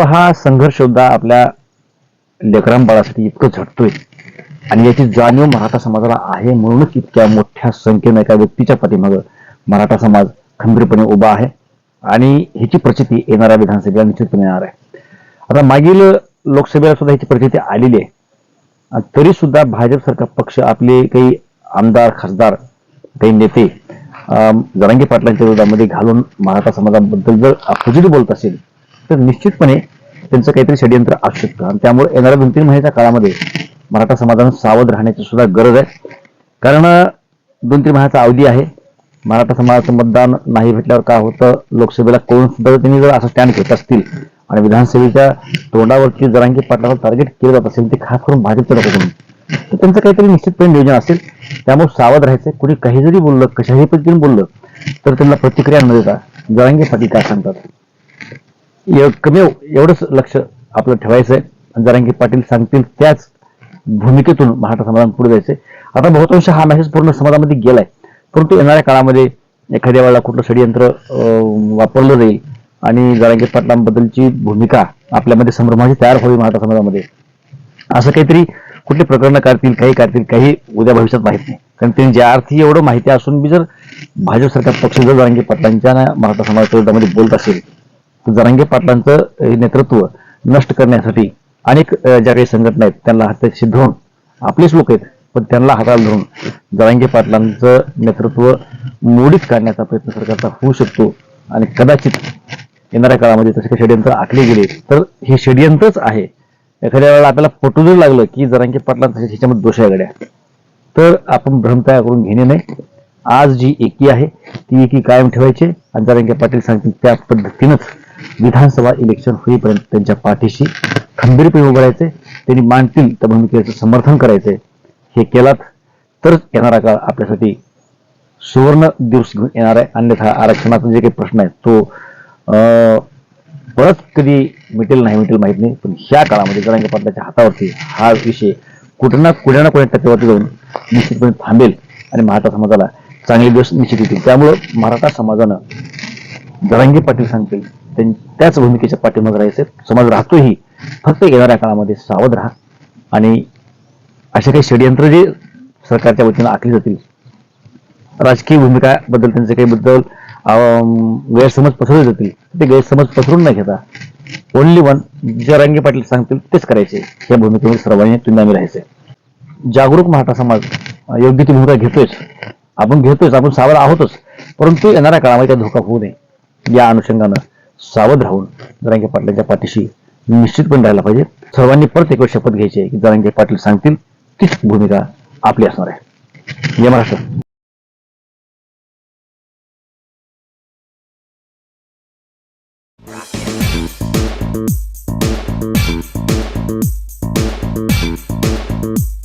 हा संघर्ष सुद्धा आपल्या लेकरांबाळासाठी इतकं झटतोय. आणि याची जाणीव मराठा समाजाला आहे म्हणूनच इतक्या मोठ्या संख्येनं एका व्यक्तीच्या पाठीमागं मराठा समाज खंबीरपणे उभा आहे. आणि ह्याची प्रचिती येणाऱ्या विधानसभेला निश्चितपणे येणार आहे. आता मागील लोकसभेला सुद्धा ह्याची प्रचिती आलेली आहे. तरी सुद्धा भाजप सरकार पक्ष आपले काही आमदार खासदार काही नेते अं, पाटलांच्या विरोधामध्ये घालून मराठा समाजाबद्दल जर अपोजिट बोलत असेल तर निश्चितपणे त्यांचं काहीतरी षडयंत्र असू शकतं आणि त्यामुळे येणाऱ्या दोन तीन महिन्याच्या काळामध्ये मराठा समाजानं सावध राहण्याची सुद्धा गरज आहे. कारण दोन तीन महिन्याचा अवधी आहे. मराठा समाजाचं मतदान नाही भेटल्यावर काय होतं? लोकसभेला कोण सुद्धा त्यांनी जर असं स्टँड घेत असतील आणि विधानसभेच्या तोंडावरची जरांगी पाटलावर टार्गेट केलं जात असेल ते खास करून भाजपच्या लोकांकडून तर त्यांचं काहीतरी निश्चितपणे नियोजन असेल. त्यामुळे सावध राहायचं. कुणी काही जरी बोललं कशाही पद्धतीने बोललं तर त्यांना प्रतिक्रिया न देता जरांगी पाटील काय सांगतात? कमी एवढंच लक्ष आपलं ठेवायचं आहे आणि जरांगे पाटील सांगतील त्याच भूमिकेतून मराठा समाजाला पुढे जायचंय. आता बहुतांश हा मेसेज पूर्ण समाजामध्ये गेलाय. परंतु येणाऱ्या काळामध्ये एखाद्या वेळेला कुठलं षडयंत्र वापरलं जाईल आणि जरांगे पाटलांबद्दलची भूमिका आपल्यामध्ये संभ्रमाची तयार व्हावी मराठा समाजामध्ये असं काहीतरी कुठली प्रकरणं काढतील काही काढतील काही उद्या भविष्यात माहीत नाही. कारण त्यांनी ज्या अर्थी एवढं माहिती असून बी जर भाजप सरकार पक्ष जर जरांगी पाटलांच्या ना मराठा समाजाच्या विरोधामध्ये बोलत असेल जरांगे पाटलांचं नेतृत्व नष्ट करण्यासाठी अनेक ज्या काही संघटना आहेत त्यांना हाताशी धरून आपलेच लोक आहेत पण त्यांना हाताला धरून जरांगे पाटलांचं नेतृत्व मोडीत काढण्याचा प्रयत्न सरकारचा होऊ शकतो. आणि कदाचित येणाऱ्या काळामध्ये तसे काही षडयंत्र आखले गेले तर हे षडयंत्रच आहे. एखाद्या वेळेला आपल्याला पटू जर लागलं की जरांगे पाटलांचा ह्याच्यामध्ये दोष आहे गड्या तर आपण भ्रम तयार करून घेणे नाही. आज जी एकी आहे ती एकी कायम ठेवायची आणि जरांगे पाटील सांगतील त्या पद्धतीनंच विधानसभा इलेक्शन होईपर्यंत त्यांच्या पाठीशी खंबीरपणे उभं राहायचे. त्यांनी मानतील त्या भूमिकेचं समर्थन करायचंय हे केलात तरच येणारा काळ आपल्यासाठी सुवर्ण दिवस घेऊन येणार आहे. अन्यथा आरक्षणाचा जे काही प्रश्न आहे तो अं, परत कधी मिटेल नाही मिटेल माहीत नाही. पण ह्या काळामध्ये जरांग पाटलाच्या हातावरती हा विषय कुठं ना कुठे ना कुठे टक्केवरती जाऊन निश्चितपणे थांबेल आणि मराठा समाजाला चांगले दिवस निश्चित येतील त्यामुळं मराठा समाजानं जरांगे पाटील सांगतील त्याच भूमिकेच्या पाठीमागे राहायचे. समाज राहतोही. फक्त येणाऱ्या काळामध्ये सावध राहा. आणि असे काही षडयंत्र जे सरकारच्या वतीनं आखली जातील राजकीय भूमिका बद्दल त्यांचे काही बद्दल गैरसमज पसरले जातील ते गैरसमज पसरून न घेता ओनली वन जे रंगे पाटील सांगतील तेच करायचे. या भूमिकेवर सर्वांनी तुम्ही आम्ही राहायचे जागरूक मराठा समाज योग्य ती भूमिका घेतोयच. आपण घेतोयच आपण सावध आहोतच. परंतु येणाऱ्या काळामध्ये त्या धोका होऊ नये. या अनुषंगानं सावध राहून जरांगे पाटलांच्या पाठीशी निश्चितपणे राहायला पाहिजे. सर्वांनी परत एक वेळ शपथ घ्यायची आहे की जरांगे पाटील सांगतील तीच भूमिका आपली असणार आहे. जय महाराष्ट्र. Thank